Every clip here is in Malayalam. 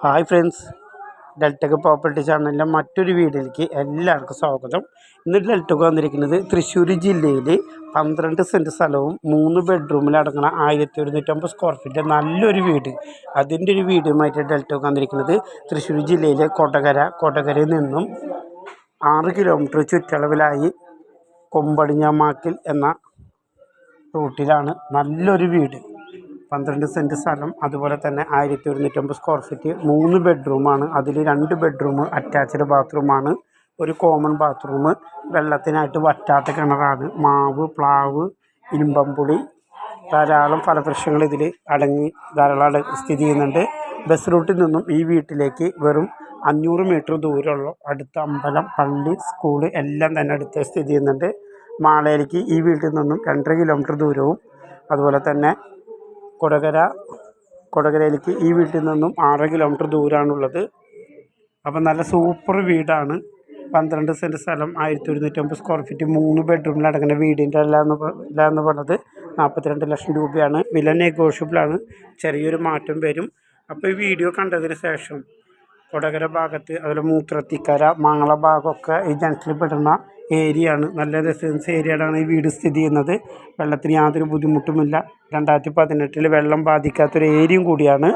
ഹായ് ഫ്രണ്ട്സ് ഡെൽറ്റക് പ്രോപ്പർട്ടി ചാനലിലെ മറ്റൊരു വീഡിയോയിലേക്ക് എല്ലാവർക്കും സ്വാഗതം. ഇന്ന് ഡെൽറ്റക്ക് വന്നിരിക്കുന്നത് തൃശ്ശൂർ ജില്ലയിൽ പന്ത്രണ്ട് സെന്റ് സ്ഥലവും മൂന്ന് ബെഡ്റൂമിലടങ്ങുന്ന ആയിരത്തി ഒരുന്നൂറ്റമ്പത് സ്ക്വയർ ഫീറ്റ് നല്ലൊരു വീട്. അതിന്റെ ഒരു വീഡിയോയുമായിട്ട് ഡെൽറ്റക്ക് വന്നിരിക്കുന്നത് തൃശ്ശൂർ ജില്ലയിലെ കൊടകര. കൊടകരയിൽ നിന്നും ആറ് കിലോമീറ്റർ ചുറ്റളവിലായി കൊമ്പടിഞ്ഞാമാക്കിൽ എന്ന റൂട്ടിലാണ് നല്ലൊരു വീട്. പന്ത്രണ്ട് സെന്റ് സ്ഥലം അതുപോലെ തന്നെ ആയിരത്തി ഒരുന്നൂറ്റമ്പത് സ്ക്വയർ ഫീറ്റ് മൂന്ന് ബെഡ്റൂമാണ് അതിൽ രണ്ട് ബെഡ്റൂം അറ്റാച്ച്ഡ് ബാത്റൂമാണ് ഒരു കോമൺ ബാത്റൂം വെള്ളത്തിനായിട്ട് വറ്റാത്ത കിണറാണ്. മാവ് പ്ലാവ് ഇരുമ്പമ്പുളി ധാരാളം ഫലവൃക്ഷങ്ങൾ ഇതിൽ അടങ്ങി ധാരാളം സ്ഥിതി ചെയ്യുന്നുണ്ട്. ബസ് റൂട്ടിൽ നിന്നും ഈ വീട്ടിലേക്ക് വെറും അഞ്ഞൂറ് മീറ്റർ ദൂരമുള്ള അടുത്ത അമ്പലം പള്ളി സ്കൂൾ എല്ലാം തന്നെ അടുത്ത് സ്ഥിതി ചെയ്യുന്നുണ്ട്. മാളയിലേക്ക് ഈ വീട്ടിൽ നിന്നും രണ്ടര കിലോമീറ്റർ ദൂരവും അതുപോലെ തന്നെ കൊടകര കൊടകരയിലേക്ക് ഈ വീട്ടിൽ നിന്നും ആറ് കിലോമീറ്റർ ദൂരമാണുള്ളത് അപ്പം നല്ല സൂപ്പർ വീടാണ്. പന്ത്രണ്ട് സെന്റ് സ്ഥലം ആയിരത്തി ഒരുന്നൂറ്റമ്പത് സ്ക്വയർ ഫീറ്റ് മൂന്ന് ബെഡ്റൂമിലടങ്ങുന്ന വീടിന്റെ എല്ലാം എന്ന് വില എന്ന് പറഞ്ഞത് നാൽപ്പത്തിരണ്ട് ലക്ഷം രൂപയാണ്. വില നെഗോഷ്യബിളാണ് ചെറിയൊരു മാറ്റം വരും. അപ്പോൾ ഈ വീഡിയോ കണ്ടതിന് ശേഷം കൊടകര ഭാഗത്ത് അതുപോലെ മൂത്രത്തിക്കര മംഗള ഭാഗമൊക്കെ ഈ ജംഗ്ഷനിൽ പെടുന്ന ഏരിയയാണ്. നല്ല റെസിഡൻസ് ഏരിയയിലാണ് ഈ വീട് സ്ഥിതി ചെയ്യുന്നത്. വെള്ളത്തിന് യാതൊരു ബുദ്ധിമുട്ടുമില്ല. രണ്ടായിരത്തി പതിനെട്ടിൽ വെള്ളം ബാധിക്കാത്തൊരു ഏരിയയും കൂടിയാണ്.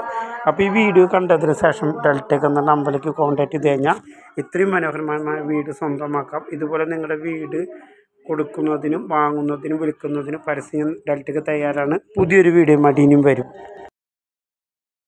അപ്പോൾ ഈ വീഡിയോ കണ്ടതിന് ശേഷം ഡെൽറ്റക്ക് എന്ന നമ്പറിലേക്ക് കോൺടാക്ട് ചെയ്ത് കഴിഞ്ഞാൽ ഇത്രയും മനോഹരമായ വീട് സ്വന്തമാക്കാം. ഇതുപോലെ നിങ്ങളുടെ വീട് കൊടുക്കുന്നതിനും വാങ്ങുന്നതിനും വിൽക്കുന്നതിനും പരസ്യം ഡെൽറ്റക്ക് തയ്യാറാണ്. പുതിയൊരു വീഡിയോ മടിയിനും വരും.